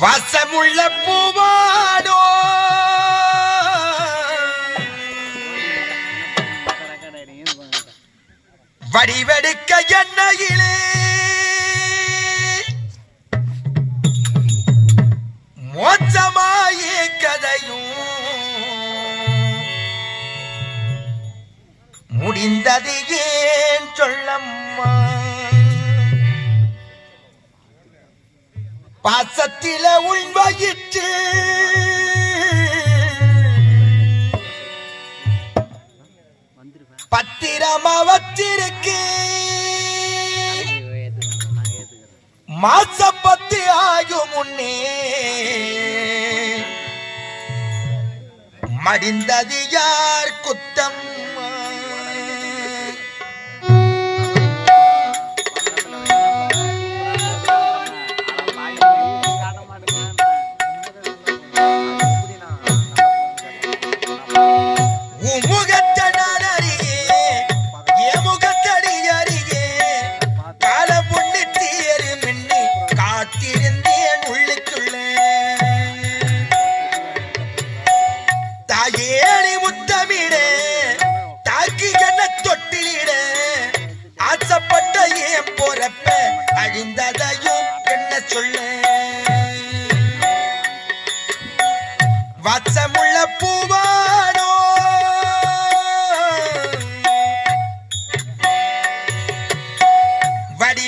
வசமுள்ள பூவாடோ. வடிவெடுக்க எண்ணெயிலே. மோச்சமாயே கதையும். முடிந்தது ஏன் சொல்லம்மா? பாசத்தில உன் வயிற்று. பத்திரமா வச்சிருக்கு. மாசப்பத்து ஆகும் முன்னே. மடிந்தது யார் குத்து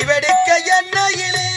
வெடிக்க என்னையிலே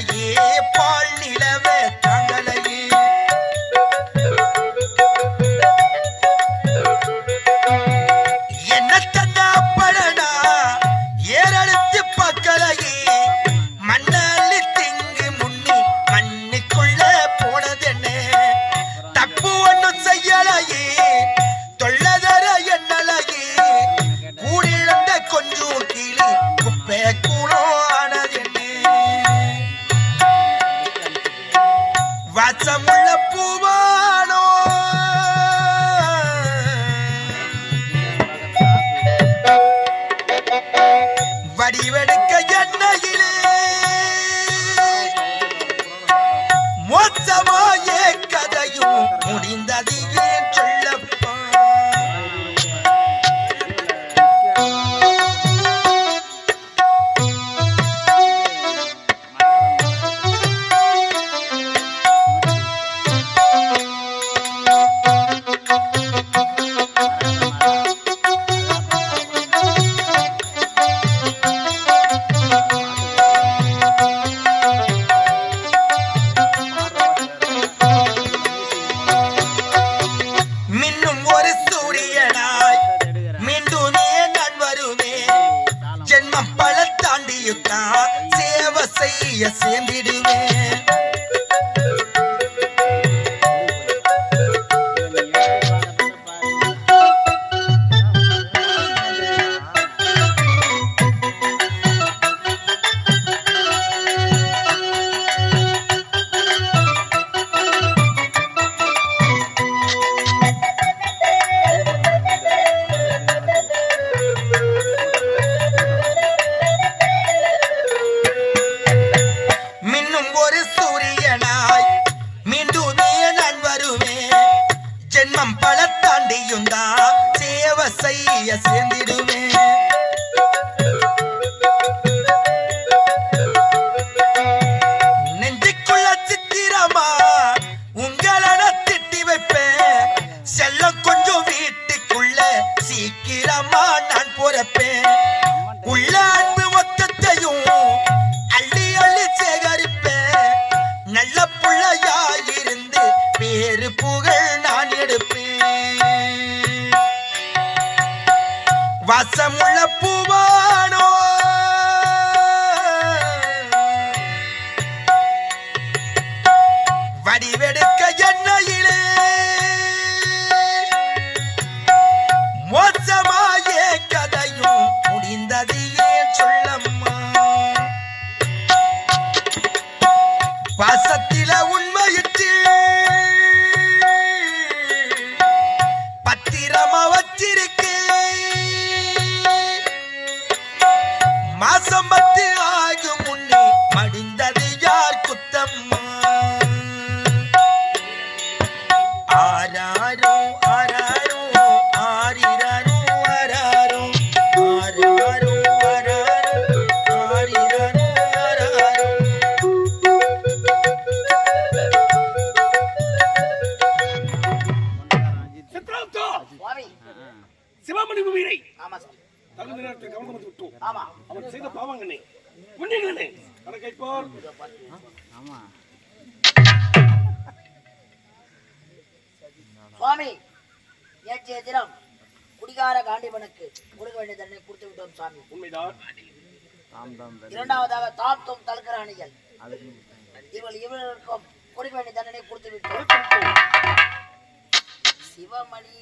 ஏ Yeah. களத்தாண்டியும் தான் சேவை செய்ய சேர்ந்திடுவேன் நெஞ்சுக்குள்ள சித்திரமா உங்களன திட்டி வைப்பேன் செல்லம் கொஞ்சம் வீட்டுக்குள்ள சீக்கிரமா நான் பொறப்பேன் உள்ள அன்பு மொத்தத்தையும் வசமுள்ள பூவானோ? வடிவெடுக்க எண்ணெயிலே. மோசமாயே கதையும் முடிந்தது ஏன் சொல்லம்மா. பாசத்தில சுவாமி நேற்றைய தினம் குடிகார காண்டிபனுக்கு கொடுக்க வேண்டிய தண்டனை கொடுத்து விட்டோம் சுவாமி உண்மைதான். இரண்டாவதாக தாம் தோம் தலக்கராணிகள் இவள் இவர்களுக்கும் கொடுக்க வேண்டிய தண்டனை கொடுத்து விட்டோம். சிவமணி.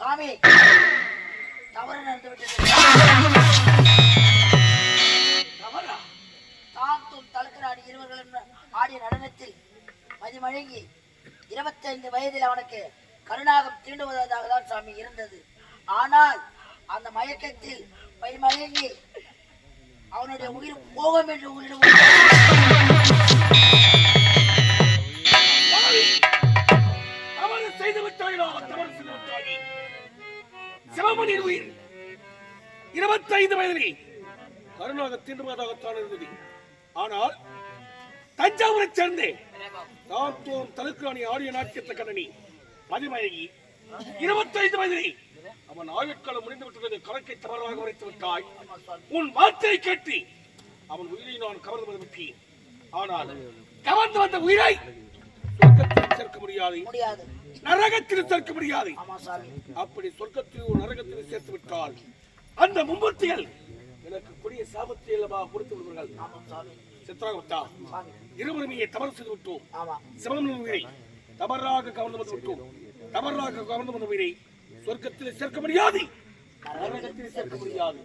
சாமி தவறு நடந்து விட்டது எனக்கு கருணாகம் தீண்டுவதாக தான் சாமி இருந்தது. ஆனால் அந்த மயக்கத்தில் மதிமழங்கி அவனுடைய உயிர் போகும் என்று உங்களிடம் பாவி! தவறு சிவமணியின் உயிர். இருபத்தைந்து வயதில் கருணாக தீண்டுவதாகத்தான் இருந்தது. ஆனால் தஞ்சாவூரை சேர்ந்தே தாத்தோம் தலுக்காணி ஆடிய நாட்டியத்த கண்ணனி மதிமயகி இருபத்தைந்து வயதிலே அவன் ஆயுட்காலம் முடிந்து விட்டது கணக்கை தவறாக உரைத்து விட்டாய். உன் வார்த்தையை கேட்டு அவன் உயிரை நான் கவர்ந்து விட்டேன். ஆனால் கவர்ந்து வந்த உயிரை சொர்க்கத்தில் சேர்க்க முடியாது. நரகத்தில் சேர்க்க முடியாது. அப்படி சொர்க்கத்திலும் நரகத்திலும் சேர்த்து விட்டால் அந்த மும்மூர்த்திகள் எனக்கு கொடிய சாபத்தை அல்லவா கொடுத்து விடுவார்கள். சித்ராகுப்தா சாமி. இருவருமையை தவறு செய்து விட்டோம். ஆமா. சிவனின் உயிரை தவறாக கவர்ந்து வந்து விட்டோம். தவறாக கவர்ந்து வந்த உயிரை சொர்க்கத்தில் சேர்க்க முடியாது. சேர்க்க முடியாது.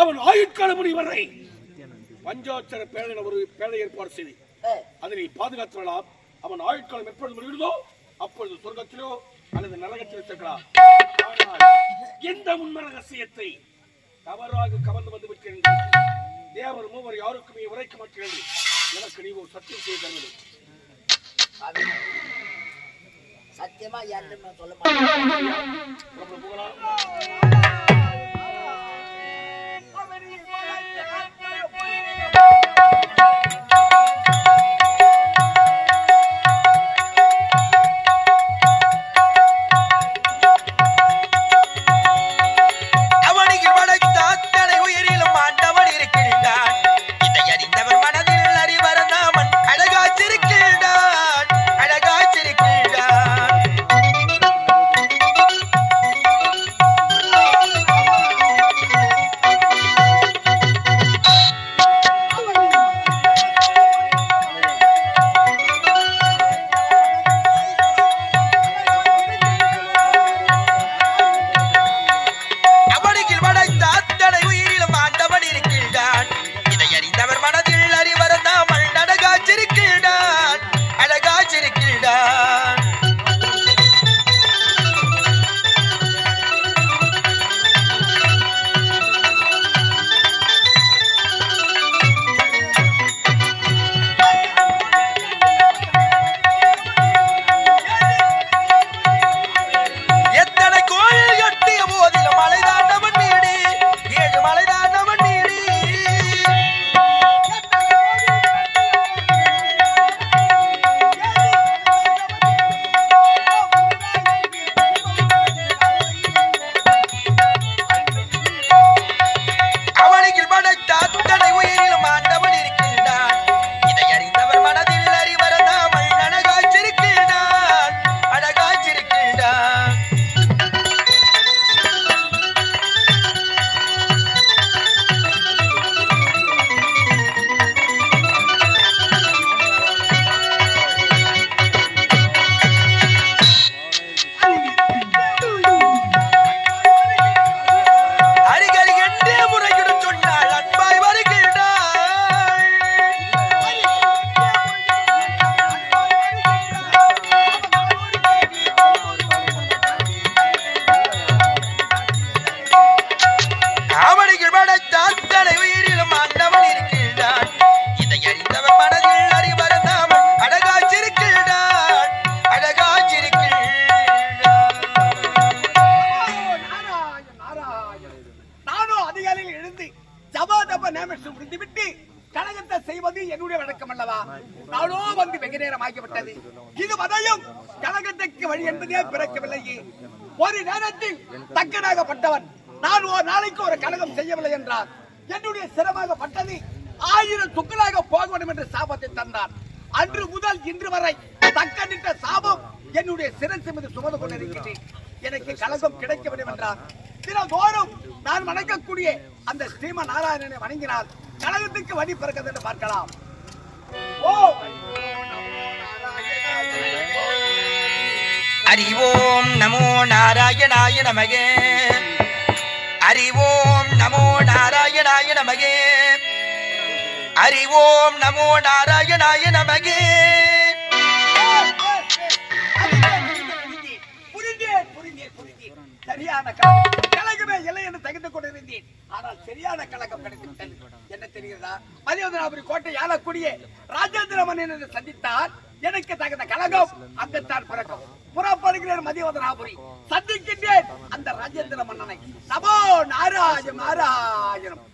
அவன் ஆயுட்கால முடி வரை பஞ்சாட்சர பேழன ஒரு பேழை ஏற்பாடு செய்து அதனை பாதுகாத்துலாம் அவன் ஆயுட்காலம் எப்பொழுது முடிகிறதோ அப்பொழுது சொர்க்கத்திலோ அல்லது நரகத்தில் சேர்க்கலாம். ஆனால் எந்த உண்மை ரகசியத்தை தவறாக கவர்ந்து வந்து விட்டேன் தேவர் மூவர் யாருக்குமே உரைக்க மாட்டேன் எனக்கு நீ ஒரு சத்தியம் செய்ய தருவது. சத்தியமா யாருன்னு நான் சொல்ல மாட்டேன் ஜபாதப நேமேஷம் முடிந்துவிட்டு கழகத்தை செய்வது என்னுடைய வழக்கம் அல்லவா? நானோ வந்து வெகு நேரம் ஆகிவிட்டது. இது வதையும் கழகத்துக்கு வழி என்பதே பிறக்கவில்லை ஒரு நேரத்தில் தக்கனாக பட்டவன் நான் ஒரு நாளைக்கு ஒரு கழகம் செய்யவில்லை என்றார். என்னுடைய சிரமாக பட்டது ஆயிரம் துக்களாக போக வேண்டும் என்று சாபத்தை தந்தார் அன்று முதல் இன்று வரை தக்கனிட்ட சாபம் என்னுடைய சிரசு மீது சுமந்து கொண்டிருக்கிறேன் எனக்கு கலசம் கிடைக்க வேண்டும் என்றார். தினந்தோறும் நான் வணங்கக்கூடிய அந்த ஸ்ரீம நாராயணனை வணங்கினால் கழகத்துக்கு வழி பிறக்கிறது என்று பார்க்கலாம். ஓ! அறிவோம் நமோ நாராயணாய நமகே. அறிவோம் நமோ நாராயணாய நமகே. அறிவோம் நமோ நாராயணாய நமகே. சரியான இல்லை என்று தகுந்து கொண்டிருந்தேன். ஆனால் சரியான கலக்கம் கிடைத்துவிட்டது. என்ன தெரிகிறதா? மதியவதனாபுரி கோட்டை ஆளக்கூடிய ராஜேந்திர மன்னன் என்று சந்தித்தார். எனக்கு தகுந்த கழகம் அங்கத்தான் பிறக்கும். புறப்படுகிறேன் மதியவதனாபுரி சந்திக்கின்றேன் அந்த ராஜேந்திர மன்னனை. நமோ நாராயணம். நாராயணம்